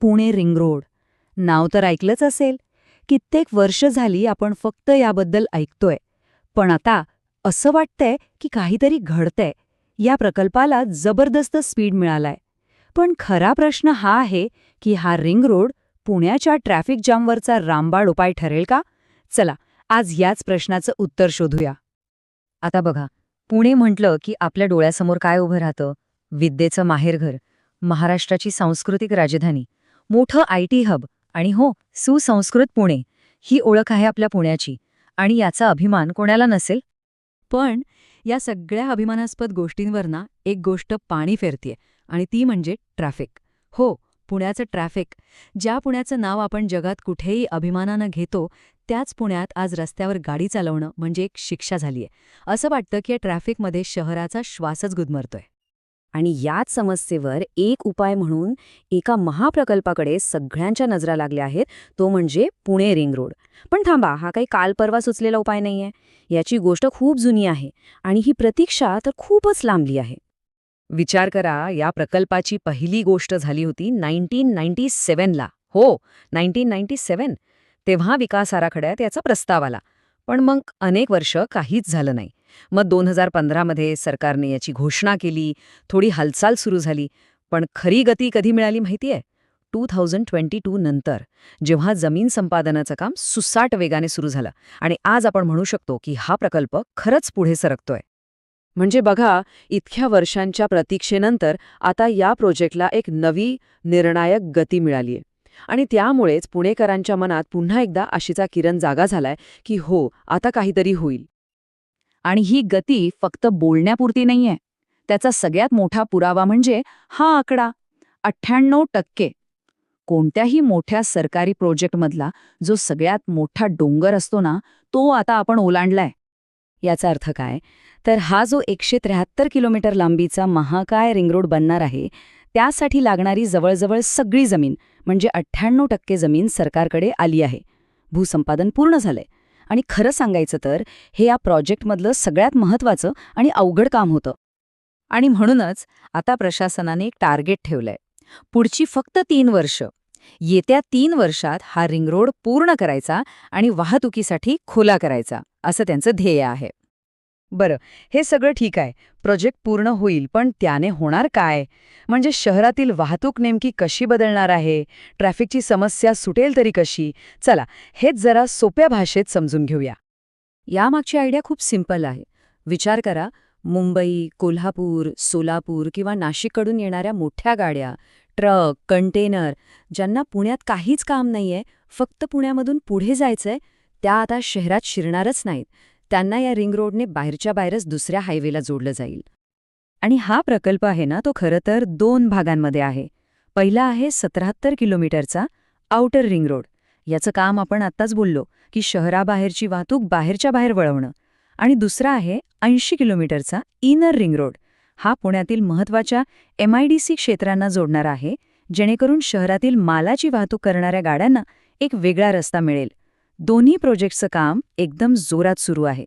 Pune ring road. नाव तर ऐकलंच असेल. कित्येक वर्ष झाली आपण फक्त याबद्दल ऐकतोय. पण आता असं वाटतंय की काहीतरी घडतंय. या प्रकल्पाला जबरदस्त स्पीड मिळालाय. पण खरा प्रश्न हा आहे की हा रिंग रोड पुण्याच्या ट्रॅफिक जामवरचा रामबाळ उपाय ठरेल का? चला आज याच प्रश्नाचं उत्तर शोधूया. आता बघा पुणे म्हटलं की आपल्या डोळ्यासमोर काय उभं राहतं? विद्येचं माहेरघर महाराष्ट्राची सांस्कृतिक राजधानी. मोठं आय टी हब आणि हो सुसंस्कृत पुणे ही ओळख आहे आपल्या पुण्याची. आणि याचा अभिमान कोणाला नसेल? पण या सगळ्या अभिमानास्पद गोष्टींवर ना एक गोष्ट पाणी फेरतीये आणि ती म्हणजे ट्रॅफिक. हो पुण्याचं ट्रॅफिक. ज्या पुण्याचं नाव आपण जगात कुठेही अभिमानानं घेतो त्याच पुण्यात आज रस्त्यावर गाडी चालवणं म्हणजे एक शिक्षा झालीय. असं वाटतं की या ट्रॅफिकमध्ये शहराचा श्वासच गुदमरतोय. आणि याच समस्येवर एक उपाय म्हणून एका महाप्रकल्पाकडे सगळ्यांच्या नजरा लागल्या आहेत तो म्हणजे पुणे रिंग रोड पण थांबा हा काही काल परवा सुचलेला उपाय नाहीये. याची गोष्ट खूप जुनी आहे आणि ही प्रतीक्षा तर खूपच लांबली आहे. विचार करा या प्रकल्पाची पहिली गोष्ट झाली होती नाईन्टीन नाईन्टी सेवनला हो नाईन्टीन नाईन्टी सेवन तेव्हा विकास आराखड्यात याचा प्रस्ताव आला. पण मग अनेक वर्ष काहीच झालं नाही. मग दोन हजार पंधरामध्ये सरकारने याची घोषणा केली थोडी हालचाल सुरू झाली पण खरी गती कधी मिळाली माहितीये? टू थाउजंड ट्वेंटी टू नंतर जेव्हा जमीन संपादनाचं काम सुसाट वेगाने सुरू झालं आणि आज आपण म्हणू शकतो की हा प्रकल्प खरंच पुढे सरकतोय. म्हणजे बघा इतक्या वर्षांच्या प्रतीक्षेनंतर आता या प्रोजेक्टला एक नवी निर्णायक गती मिळालीय. आणि त्यामुळेच पुणेकरांच्या मनात पुन्हा एकदा आशीचा किरण जागा झालाय की हो आता काहीतरी होईल. आणि ही गती फक्त बोलण्यापुरती नाहीये. त्याचा सगळ्यात मोठा पुरावा म्हणजे हा आकडा अठ्ठ्याण्णव टक्के. कोणत्याही मोठ्या सरकारी प्रोजेक्टमधला जो सगळ्यात मोठा डोंगर असतो ना तो आता आपण ओलांडलाय. याचा अर्थ काय? तर हा जो एकशे त्र्याहत्तर किलोमीटर लांबीचा महाकाय रिंगरोड बनणार आहे त्यासाठी लागणारी जवळजवळ सगळी जमीन म्हणजे अठ्ठ्याण्णव टक्के जमीन सरकारकडे आली आहे. भूसंपादन पूर्ण झालंय. आणि खरं सांगायचं तर हे या प्रोजेक्टमधलं सगळ्यात महत्वाचं आणि अवघड काम होतं. आणि म्हणूनच आता प्रशासनाने एक टार्गेट ठेवलंय. पुढची फक्त तीन वर्ष. येत्या तीन वर्षात हा रिंग रोड पूर्ण करायचा आणि वाहतुकीसाठी खुला करायचा असं त्यांचं ध्येय आहे. बरं हे सगळं ठीक आहे. प्रोजेक्ट पूर्ण होईल पण त्याने होणार काय? म्हणजे शहरातील वाहतूक नेमकी कशी बदलणार आहे? ट्रॅफिकची समस्या सुटेल तरी कशी? चला हेच जरा सोप्या भाषेत समजून घेऊया. यामागची आयडिया खूप सिंपल आहे. विचार करा मुंबई कोल्हापूर सोलापूर किंवा नाशिककडून येणाऱ्या मोठ्या गाड्या ट्रक कंटेनर ज्यांना पुण्यात काहीच काम नाहीये फक्त पुण्यामधून पुढे जायचंय त्या आता शहरात शिरणारच नाहीत. त्यांना या रिंग रोडने बाहेरच्या बाहेरच दुसऱ्या हायवेला जोडलं जाईल. आणि हा प्रकल्प आहे ना तो खरं तर दोन भागांमध्ये आहे. पहिला आहे सतराहत्तर किलोमीटरचा आउटर रिंग रोड याचं काम आपण आत्ताच बोललो की शहराबाहेरची वाहतूक बाहेरच्या बाहेर वळवणं. आणि दुसरा आहे ऐंशी किलोमीटरचा इनर रिंग रोड हा पुण्यातील महत्त्वाच्या एमआयडीसी क्षेत्रांना जोडणारा आहे जेणेकरून शहरातील मालाची वाहतूक करणाऱ्या गाड्यांना एक वेगळा रस्ता मिळेल. दोन्ही प्रोजेक्टचं काम एकदम जोरात सुरू आहे.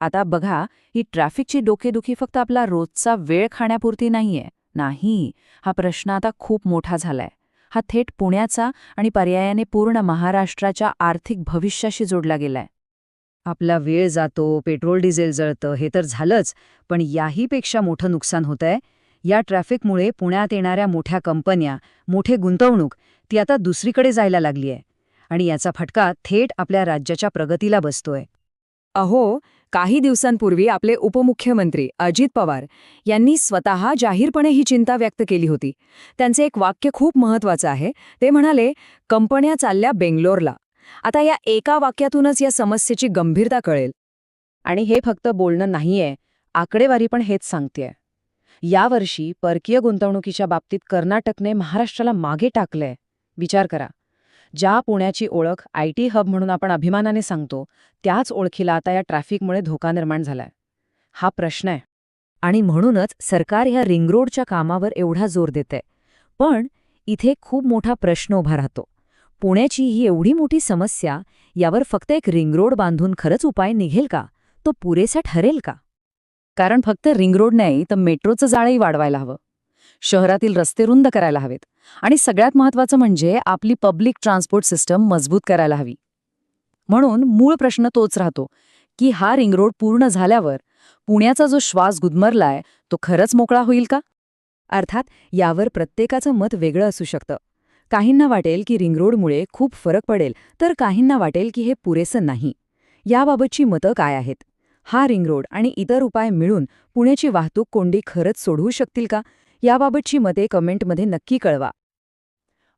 आता बघा ही ट्रॅफिकची डोकेदुखी फक्त आपला रोजचा वेळ खाण्यापुरती नाहीये. नाही हा प्रश्न आता खूप मोठा झालाय. हा थेट पुण्याचा आणि पर्यायाने पूर्ण महाराष्ट्राच्या आर्थिक भविष्याशी जोडला गेलाय. आपला वेळ जातो पेट्रोल डिझेल जळतं हे तर झालंच पण याहीपेक्षा मोठं नुकसान होतंय. या ट्रॅफिकमुळे पुण्यात येणाऱ्या मोठ्या कंपन्या मोठे गुंतवणूक ती आता दुसरीकडे जायला लागलीय. आणि याचा फटका थेट आपल्या राज्याच्या प्रगतीला बसतोय. अहो काही दिवसांपूर्वी आपले उपमुख्यमंत्री अजित पवार यांनी स्वतः जाहीरपणे ही चिंता व्यक्त केली होती. त्यांचे एक वाक्य खूप महत्वाचं आहे. ते म्हणाले कंपन्या चालल्या बेंगलोरला. आता या एका वाक्यातूनच या समस्येची गंभीरता कळेल. आणि हे फक्त बोलणं नाहीये आकडेवारी पण हेच सांगतेय. यावर्षी परकीय गुंतवणुकीच्या बाबतीत कर्नाटकने महाराष्ट्राला मागे टाकलंय. विचार करा. ज्या पुण्याची ओळख आय टी हब म्हणून आपण अभिमानाने सांगतो त्याच ओळखीला आता या ट्रॅफिकमुळे धोका निर्माण झालाय. हा प्रश्न आहे. आणि म्हणूनच सरकार ह्या रिंग रोडच्या कामावर एवढा जोर देते पण इथे खूप मोठा प्रश्न उभा राहतो. पुण्याची ही एवढी मोठी समस्या यावर फक्त एक रिंग रोड बांधून खरंच उपाय निघेल का? तो पुरेसा ठरेल का? कारण फक्त रिंग रोड नाही तर मेट्रोचं जाळंही वाढवायला हवं. शहरातील रस्ते रुंद करायला हवेत. आणि सगळ्यात महत्वाचं म्हणजे आपली पब्लिक ट्रान्सपोर्ट सिस्टम मजबूत करायला हवी. म्हणून मूळ प्रश्न तोच राहतो की हा रिंग रोड पूर्ण झाल्यावर पुण्याचा जो श्वास गुदमरलाय तो खरंच मोकळा होईल का? अर्थात यावर प्रत्येकाचं मत वेगळं असू शकतं. काहींना वाटेल की रिंगरोडमुळे खूप फरक पडेल तर काहींना वाटेल की हे पुरेसं नाही. याबाबतची मतं काय आहेत? हा रिंगरोड आणि इतर उपाय मिळून पुण्याची वाहतूक कोंडी खरंच सोडवू शकतील का? याबाबतची मते कमेंटमध्ये नक्की कळवा.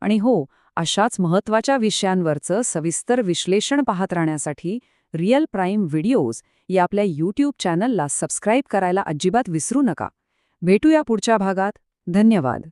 आणि हो अशाच महत्त्वाच्या विषयांवरचं सविस्तर विश्लेषण पाहत राहण्यासाठी रिअल प्राईम व्हिडिओज या आपल्या यूट्यूब चॅनलला सबस्क्राईब करायला अजिबात विसरू नका. भेटूया पुढच्या भागात. धन्यवाद.